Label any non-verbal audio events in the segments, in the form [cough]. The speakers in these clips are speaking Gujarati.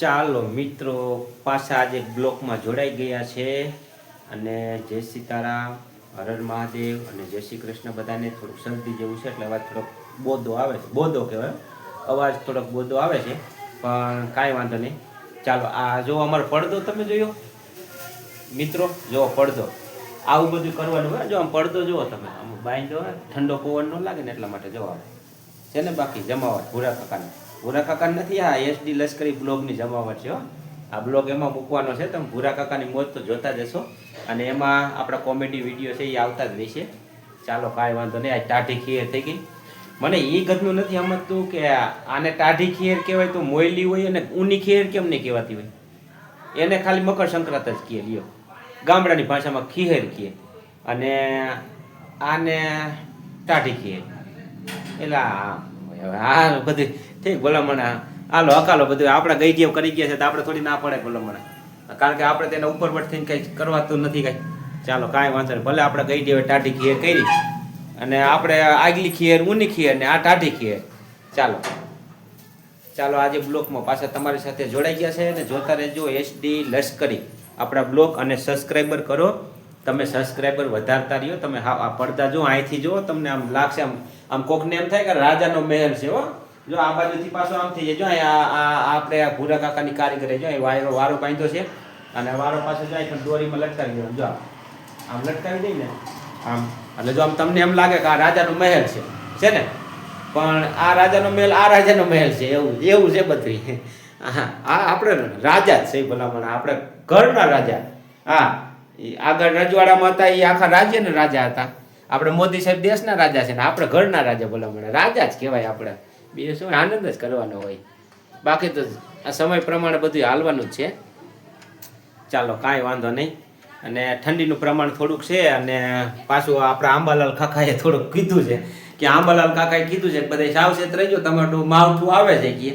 ચાલો મિત્રો, પાછા આજે બ્લોકમાં જોડાઈ ગયા છે અને જય સીતારામ હરણ મહાદેવ અને જય શ્રી કૃષ્ણ બધાને થોડુંક શરદી જેવું છે એટલે અવાજ થોડોક બોદો આવે છે. બોધો કહેવાય. અવાજ થોડોક બોધો આવે છે, પણ કાંઈ વાંધો નહીં. ચાલો, આ જો અમારો પડદો તમે જોયો? મિત્રો, જો પડદો. આવું બધું કરવાનું હોય જો આમ પડદો જુઓ તમે. આમ બાંધો ઠંડો પવન ન લાગે ને એટલા માટે જવા છે ને બાકી? જમાવટ, ભૂરા કાકાની ભૂરા કાકા નથી આ એસડી લશ્કરી બ્લોગની જમાવટ છે આ બ્લોગ એમાં મૂકવાનો છે, તમે ભૂરા કાકાની મોજ તો જોતા જશો અને એમાં આપણા કોમેડી વીડિયો છે, એ આવતા જ રહેશે. ચાલો, કાંઈ વાંધો નહીં, આ ટાઢી ખીર થઈ ગઈ. મને એ ગતનું નથી સમજતું કે આને ટાઢી ખીર કહેવાય તો મોયલી હોય અને ઊની ખીર કેમ નહીં કહેવાતી હોય? એને ખાલી મકર સંક્રાંત જ કહે લ્યો. ગામડાની ભાષામાં ખીહેર કહે અને આને ટાઢી ખીર. એટલે આ બધું ઠીક, ભલામણા. હાલો, હકાલો બધું. આપણે ગઈ ગયો, કરી ગયા છે, તો આપણે થોડી ના પડે ભલામણા. કારણ કે આપણે તેના ઉપર પર થઈને કંઈ કરવાતું નથી કાંઈ. ચાલો, કાંઈ વાંધો નહીં. ભલે આપણે ગઈ ગયો, ટાઢી ખીએ કરી. અને આપણે આગલી ખીએ ઊની ખીર ને આ ટાઢી ખીએ ચાલો. ચાલો, આજે બ્લોકમાં પાછા તમારી સાથે જોડાઈ ગયા છે અને જોતા રહેજો એસડી લશ્કરી. આપણા બ્લોક અને સબસ્ક્રાઈબર કરો. તમે સબસ્ક્રાઈબર વધારતા રહ્યો. તમે હા, આ પડદા જો, અહીંથી જો, તમને આમ લાગશે આમ આમ કોકને એમ થાય કે રાજાનો મહેલ છે, હો. જો આ બાજુથી પાછો આમ થઈ જાય. જો આ આ આપણે આ ભૂરા કાકાની કારીગરી જો વાયરો વારો બાંધ્યો છે અને વારો પાછો જાય પણ દોરીમાં લટકાવી દેવાનો જો આમ. લટકાવી દઈ ને આમ. એટલે જો આમ તમને એમ લાગે કે આ રાજાનો મહેલ છે. છે ને? પણ આ રાજાનો મહેલ આ રાજાનો મહેલ છે. એવું એવું છે બધું હા આ આપણે રાજા જ છે ભલામણ. આપણે ઘરના રાજા. હા. આગળ રજવાડામાં હતા, એ આખા રાજ્યના રાજા હતા. આપણે મોદી સાહેબ દેશના રાજા છે ને, આપણે ઘરના રાજા ભલામણ. રાજા જ કહેવાય આપણે. બીજું શું આનંદ જ કરવાનો હોય. બાકી તો આ સમય પ્રમાણે બધું હાલવાનું જ છે. ચાલો, કાંઈ વાંધો નહીં. અને ઠંડીનું પ્રમાણ થોડુંક છે અને પાછું આપણા આંબાલાલ કાકાએ થોડુંક કીધું છે કે આંબાલાલ કાકાએ કીધું છે કે બધા સાવચેત રહેજો, તમારું માવઠું આવે છે કે.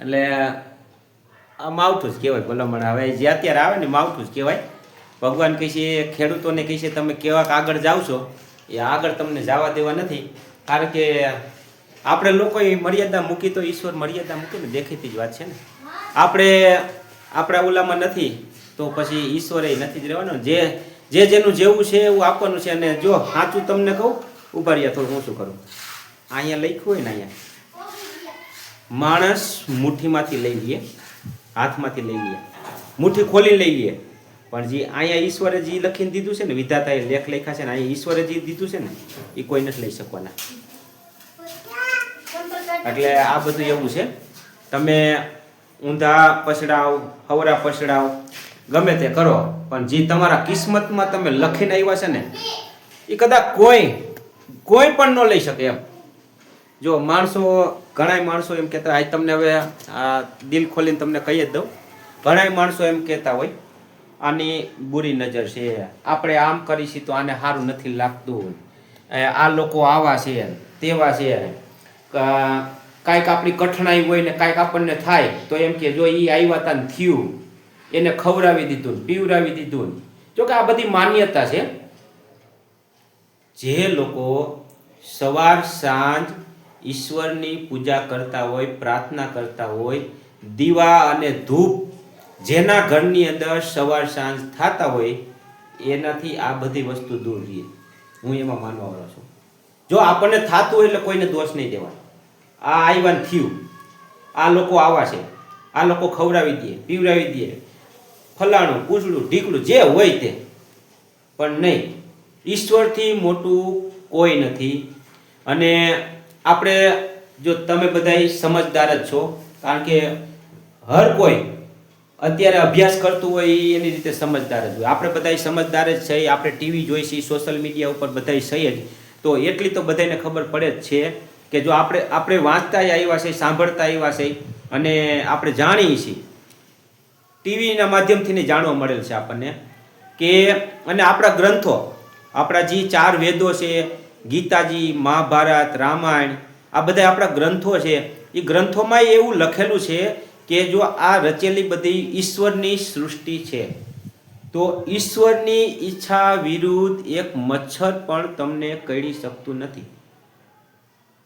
એટલે આ માવઠું જ કહેવાય ભલામણ. હવે જે અત્યારે આવે ને માવઠું જ કહેવાય. ભગવાન કહે છે ખેડૂતોને કહે છે તમે કેવાક આગળ જાઓ છો. એ આગળ તમને જવા દેવા નથી. કારણ કે આપણે લોકોએ મર્યાદા મૂકી તો ઈશ્વર મર્યાદા મૂકીને દેખીતી જ વાત છે ને. આપણે, આપણા ઓલામાં નથી, તો પછી ઈશ્વરે નથી જ રહેવાનું. જે જે જેનું જેવું છે એવું આપવાનું છે અને જો સાચું તમને કહું ઊભા રહ્યા થોડું હું શું કરું? અહીંયા લખ્યું હોય ને અહીંયા. માણસ મુઠ્ઠીમાંથી લઈ લઈએ હાથમાંથી લઈ લઈએ મુઠ્ઠી ખોલી લઈ લઈએ પણ જે અહીંયા ઈશ્વરે જે લખીને દીધું છે ને, વિધાતાએ લેખ લખ્યા છે ને, અહીંયા ઈશ્વરે જે દીધું છે ને, એ કોઈ નથી લઈ શકવાના. એટલે આ બધું એવું છે. તમે ઊંધા પછડાવ, હવરા પછડાવ, ગમે તે કરો, પણ જે તમારા કિસ્મતમાં તમે લખીને આવ્યા છે ને, એ કદાચ કોઈ કોઈ પણ ન લઈ શકે એમ. જો માણસો, ઘણાય માણસો એમ કહેતા આજ તમને હવે આ દિલ ખોલીને તમને કહી જ દઉં. ઘણાય માણસો એમ કહેતા હોય, આની બુરી નજર છે. આપણે આમ કરીશું તો આને સારું નથી લાગતું. આ લોકો આવા છે, તેવા છે. કાંઈક આપણી કઠણાઈ હોય ને કાંઈક આપણને થાય, તો એમ કે જો એ આવ્યા તા ને થયું, એને ખવડાવી દીધું પીવડાવી દીધું. જો કે આ બધી માન્યતા છે. જે લોકો સવાર, સાંજ ઈશ્વરની પૂજા કરતા હોય, પ્રાર્થના કરતા હોય, દીવા અને ધૂપ જેના ઘરની અંદર સવાર, સાંજ થતા હોય, એનાથી આ બધી વસ્તુ દૂર રહીએ હું એમાં માનવા વાળો છું. જો આપણને થતું હોય એટલે કોઈને દોષ નહીં દેવાનો આ આવ્યા થયું. આ લોકો આવા છે. આ લોકો ખવડાવી દે, પીવડાવી દે. ફલાણું પૂછડું ઢીકડું, જે હોય તે. પણ નહીં. ઈશ્વરથી મોટું કોઈ નથી. અને આપણે જો તમે બધા સમજદાર જ છો, કારણ કે હર કોઈ અત્યારે અભ્યાસ કરતું હોય એની રીતે સમજદાર જ હોય. આપણે બધા સમજદાર જ છે, આપણે ટીવી જોઈ છીએ સોશિયલ મીડિયા ઉપર બધા સહી જ. તો એટલી તો બધાને ખબર પડે જ છે કે જો આપણે આપણે વાંચતા આવ્યા છે, સાંભળતા આવ્યા છે અને આપણે જાણીએ છીએ. ટીવીના માધ્યમથી જાણવા મળેલ છે આપણને કે, અને આપણા ગ્રંથો, આપણા જે ચાર વેદો છે, ગીતાજી, મહાભારત, રામાયણ, આ બધા આપણા ગ્રંથો છે, એ ગ્રંથોમાં એવું લખેલું છે કે જો આ રચેલી બધી ઈશ્વરની સૃષ્ટિ છે. તો ઈશ્વરની ઈચ્છા વિરુદ્ધ એક મચ્છર પણ તમને કડી શકતું નથી.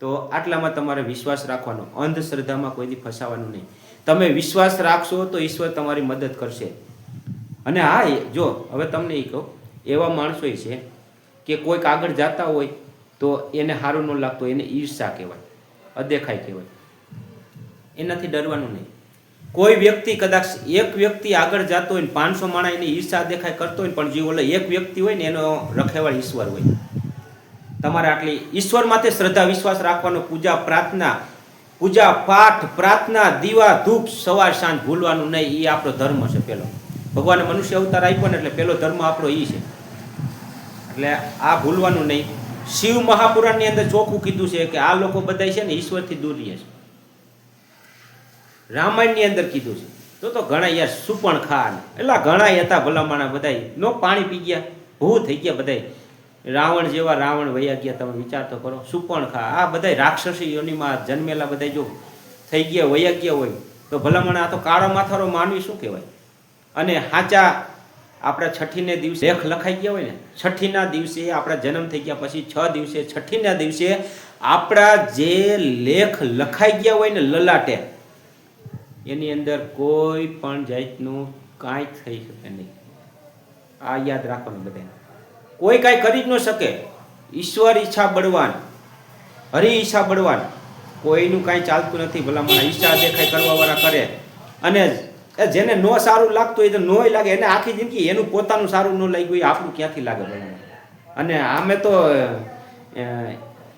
તો આટલામાં તમારે વિશ્વાસ રાખવાનો. અંધશ્રદ્ધામાં કોઈથી ફસાવાનું નહીં. તમે વિશ્વાસ રાખશો તો ઈશ્વર તમારી મદદ કરશે. અને હા જો, હવે તમને એ કહું, એવા માણસો છે કે કોઈક આગળ જતા હોય તો એને સારું ન લાગતું, એને ઈર્ષા કહેવાય અદેખાય કહેવાય. એનાથી ડરવાનું નહીં. કોઈ વ્યક્તિ કદાચ એક વ્યક્તિ આગળ જતો હોય ને પાંચસો માણા એની ઈર્ષા દેખાય કરતો હોય પણ જે ઓલો એક વ્યક્તિ હોય ને એનો રખેવાળ ઈશ્વર હોય. તમારે આટલી ઈશ્વર માથે શ્રદ્ધા, વિશ્વાસ રાખવાનો પૂજા, પ્રાર્થના, પૂજા પાઠ, પ્રાર્થના, દીવા, ધૂપ સવાર, સાંજ ભૂલવાનું નહીં એ આપણો ધર્મ છે પેલો. ભગવાને મનુષ્ય અવતાર આપ્યો ને એટલે પેલો ધર્મ આપણો એ છે. એટલે આ ભૂલવાનું નહીં. શિવ મહાપુરાણની અંદર ચોખ્ખું કીધું છે કે આ લોકો બધા છે ને ઈશ્વરથી દૂર રહે છે. રામાયણની અંદર કીધું છે. તો તો ઘણા યાર સુપણ ખાન, એટલા ઘણા હતા ભલામણા બધાય. નો પાણી પી ગયા, ભૂ થઈ ગયા બધાય. રાવણ જેવા રાવણ વયા ગયા, તમે વિચાર તો કરો. સુપણ ખા, આ બધાય રાક્ષસી યોનીમાં જન્મેલા બધા જો થઈ ગયા, વયા ગયા હોય, તો ભલામણા આ તો કાળો માથારો માનવી શું કહેવાય? અને હાચા આપણા છઠ્ઠીને દિવસે લેખ લખાઈ ગયા હોય ને, છઠ્ઠીના દિવસે આપણા જન્મ થઈ ગયા, પછી છ દિવસે, છઠ્ઠીના દિવસે આપણા જે લેખ લખાઈ ગયા હોય ને લલાટે એની અંદર કોઈ પણ જાતનું કાંઈ થઈ શકે નહીં. આ યાદ રાખવાનું બધાને. કોઈ કાંઈ કરી જ ન શકે. ઈશ્વર ઈચ્છા બળવાન. હરિ ઈચ્છા બળવાન. કોઈનું કાંઈ ચાલતું નથી. ભલા મને ઈચ્છા દેખાય કરવાવાળા કરે. અને જેને નો સારું લાગતું હોય તો નોય લાગે. એને આખી જિંદગી એનું પોતાનું સારું ન લાગ્યું હોય આપણું ક્યાંથી લાગે ભલામણ? અને અમે તો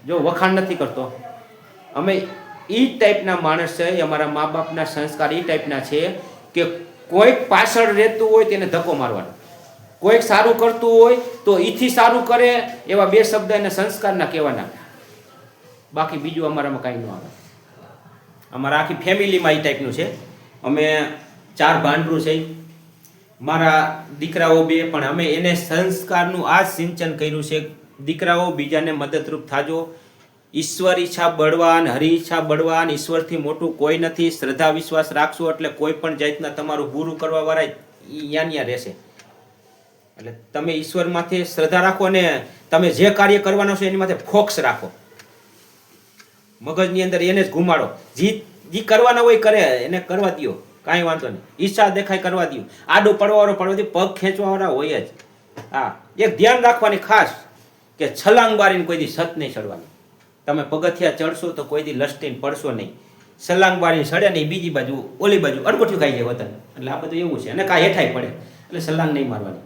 જો વખાણ નથી કરતો. અમે એ ટાઈપના માણસ છે અમારા મા બાપના સંસ્કાર એ ટાઈપના છે કે કોઈક પાછળ રહેતું હોય તેને ધક્કો મારવાનો. કોઈક સારું કરતું હોય તો ઈથી સારું કરે એવા બે શબ્દ એને સંસ્કારના કહેવાના. બાકી બીજું અમારામાં કાંઈ ન આવે. અમારા આખી ફેમિલીમાં એ ટાઈપનું છે. અમે ચાર ભાંડરું છે. મારા દીકરાઓ બે, પણ અમે એને સંસ્કારનું આ સિંચન કર્યું છે. દીકરાઓ બીજાને મદદરૂપ થાજો. ઈશ્વર ઈચ્છા બળવાન, હરિ ઈચ્છા બળવાન, ઈશ્વરથી મોટું કોઈ નથી. શ્રદ્ધા, વિશ્વાસ રાખશો એટલે કોઈ પણ જાતના તમારું બુરું કરવા વાળા ત્યાં રહેશે. એટલે તમે ઈશ્વરમાંથી શ્રદ્ધા રાખો અને તમે જે કાર્ય કરવાનો છે એની માથે ફોક્સ રાખો. મગજની અંદર એને જ ઘુમાડો જી જી કરવાના હોય કરે, એને કરવા દ્યો. કાંઈ વાંધો નહીં. ઈચ્છા દેખાય કરવા દ્યો. આડું પડવાવાળો પડવા દ્યો પગ ખેંચવાવાળા હોય જ. હા, એક ધ્યાન રાખવાની ખાસ કે છલાંગ બારીને કોઈ દી સત નહીં ચડવાની. તમે પગથિયા ચડશો તો કોઈ દી લસ્ટીને પડશો નહીં. છલાંગ બારીને ચડે નહીં બીજી બાજુ, ઓલી બાજુ અડગોઠ્યું ખાઈ જાય વતન. એટલે આ બધું એવું છે. અને કાંઈ હેઠાય પડે. એટલે સલાંગ નહીં મારવાની.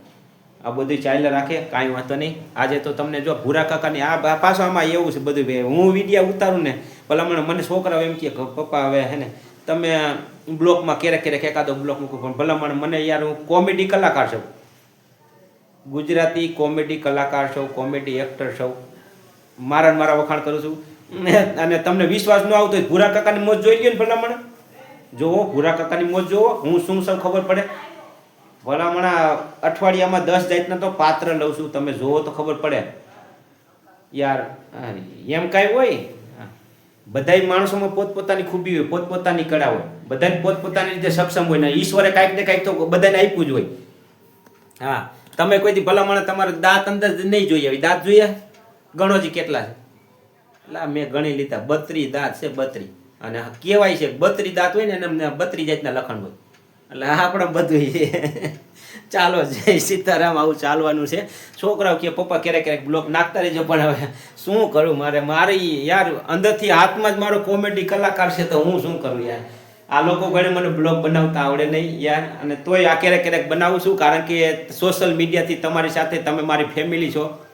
આ બધું ચાલ્યા રાખે, કાંઈ વાંધો નહીં. આજે તો તમને જો ભૂરા કાકાની આ પાછામાં એવું છે બધું ભાઈ હું વિડીયા ઉતારું ને, ભલામણ મને છોકરાઓ એમ કે, પપ્પા, હવે હે ને, તમે બ્લોકમાં ક્યારેક ક્યારેક એકાદો બ્લોક મૂકો. પણ ભલામણ મને યાર હું કોમેડી કલાકાર છું. ગુજરાતી કોમેડી કલાકાર છું, કોમેડી એક્ટર છું. મારા મારા વખાણ કરું છું. અને તમને વિશ્વાસ ન આવતો હોય ભૂરા કાકાની મોજ જોઈ લ્યો ને ભલામણ. જોવો, ભૂરા કાકાની મોજ જોવો. હું શું શું ખબર પડે? ભલામણા અઠવાડિયામાં દસ જાતના તો પાત્ર લઉં છું. તમે જોવો તો ખબર પડે. યાર, એમ કાંઈ હોય. બધાય માણસોમાં પોતપોતાની ખૂબી હોય, પોતપોતાની કળા હોય. બધાને પોતપોતાની રીતે સક્ષમ હોય ને ઈશ્વરે કાંઈક ને કાંઈક તો બધાને આપ્યું જ હોય. હા, તમે કોઈથી ભલામણ તમારે દાંત અંદર નહીં જોઈએ દાંત જોઈએ? ગણોજી કેટલા છે? એટલે મેં ગણી લીધા. બત્રી દાંત છે બત્રી. અને કહેવાય છે બત્રી દાંત હોય ને એને અમને બત્રી જાતના લખણ હોય. એટલે આપણે બધું ચાલો જય સીતારામ, આવું ચાલવાનું છે. છોકરાઓ કે, પપ્પા, ક્યારેક ક્યારેક બ્લોક નાખતા રહેજો, પણ હવે શું કરું? મારે, મારી યાર, અંદરથી હાથમાં જ મારો કોમેડી કલાકાર છે, તો હું શું કરું યાર? આ લોકો ઘણે મને બ્લોગ બનાવતા આવડે નહીં યાર. અને તોય આ ક્યારેક ક્યારેક બનાવું છું, કારણ કે સોશિયલ મીડિયાથી તમારી સાથે તમે મારી ફેમિલી છો.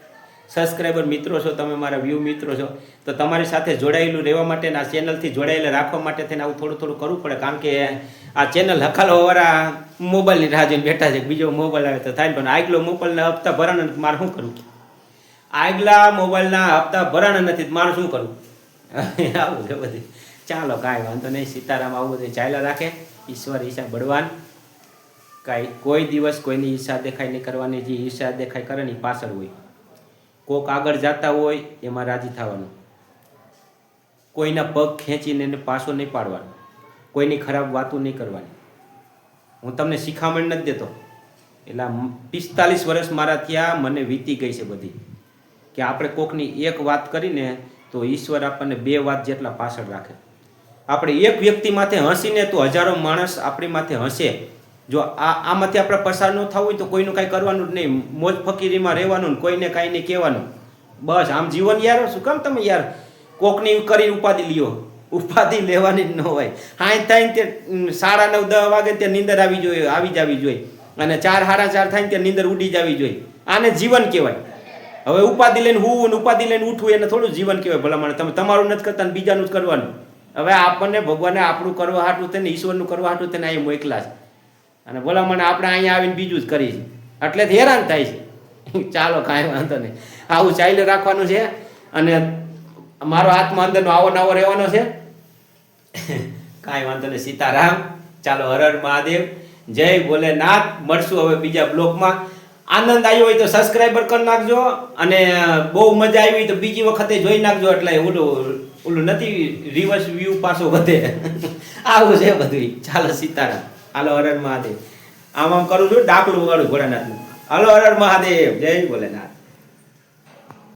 સબસ્ક્રાઈબર મિત્રો છો, તમે મારા વ્યૂ મિત્રો છો, તો તમારી સાથે જોડાયેલું રહેવા માટે આ ચેનલથી જોડાયેલા રાખવા માટે થઈને આવું થોડું થોડું કરવું પડે, કારણ કે આ ચેનલ હખાલોવાળા મોબાઈલની રાહ જોઈને બેઠા છે બીજો મોબાઈલ આવે તો થાય પણ આગલો મોબાઈલના હપ્તા ભરણ મારે શું કરવું? આગલા મોબાઈલના હપ્તા ભરણ નથી મારે શું કરવું? [laughs] આવું છે બધું. ચાલો, કાંઈ વાંધો નહીં, સીતારામ આવું બધું ચાલ્યા રાખે. ઈશ્વર ઈશા બળવાન. કાંઈ કોઈ દિવસ કોઈની ઈર્ષા દેખાય નહીં કરવાની, જે ઈર્ષા દેખાય કરે ને પાછળ હોય. કોક આગળ જતા હોય, એમાં રાજી થવાનું. કોઈના પગ ખેંચીને એને પાછો નહીં પાડવાનો. કોઈની ખરાબ વાતો નહીં કરવાની. હું તમને શિખામણ નથી દેતો. એટલે પિસ્તાલીસ વર્ષ મારા ત્યાં મને વીતી ગઈ છે બધી. કે આપણે કોકની એક વાત કરીને તો ઈશ્વર આપણને બે વાત જેટલા પાછળ રાખે. આપણે એક વ્યક્તિ માથે હસીને તો હજારો માણસ આપણી માથે હસે જો આ આમાંથી આપણે પસાર ન થવું હોય તો કોઈનું કાંઈ કરવાનું જ નહીં. મોજ ફકીરીમાં રહેવાનું, કોઈને કાંઈ નહીં કહેવાનું. બસ, આમ જીવન યાર, શું કામ તમે યાર? કોકની કરી ઉપાધિ લ્યો. ઉપાધિ લેવાની જ ન હોય. હાઈ થાય ને તે સાડા નવ દસ વાગે ત્યાં નીંદર આવી જોઈએ આવી જવી જોઈએ અને ચાર, સાડા ચાર થાય ને ત્યાં નીંદર ઉડી જવી જોઈએ આને જીવન કહેવાય. હવે ઉપાધિ લઈને હું ને ઉપાધિ લઈને ઉઠવું એને થોડું જીવન કહેવાય ભલા મને તમે તમારું નથી કરતા બીજાનું જ કરવાનું. હવે આપણને ભગવાને આપણું કરવા હાટું થઈને ઈશ્વરનું કરવા હાટું થઈને અહીં મોકલા છે. અને ભલામણ આપણે અહીંયા આવીને બીજું જ કરી છે એટલે હેરાન થાય છે. ચાલો કાંઈ વાંધો નહીં. આવું ચાલ્યું રાખવાનું છે અને મારો હાથમાં અંદરનો આવો નવો રહેવાનો છે. કાંઈ વાંધો નહીં, સીતારામ. ચાલો હર હર મહાદેવ. જય ભોલેનાથ. મળશું હવે બીજા બ્લોકમાં. આનંદ આવ્યો હોય તો સબસ્ક્રાઈબર કરી નાખજો અને બહુ મજા આવી હોય તો બીજી વખતે જોઈ નાખજો એટલે ઓલું ઓલું નથી રિવર્સ વ્યૂ પાછો વધે. આવું છે બધું ચાલો સીતારામ. હાલો હર હર મહાદેવ. આમ આમ કરું છું ડાકલું વગાડું ભોળાનાથનું. હાલો હર હર મહાદેવ, જય ભોલેનાથ.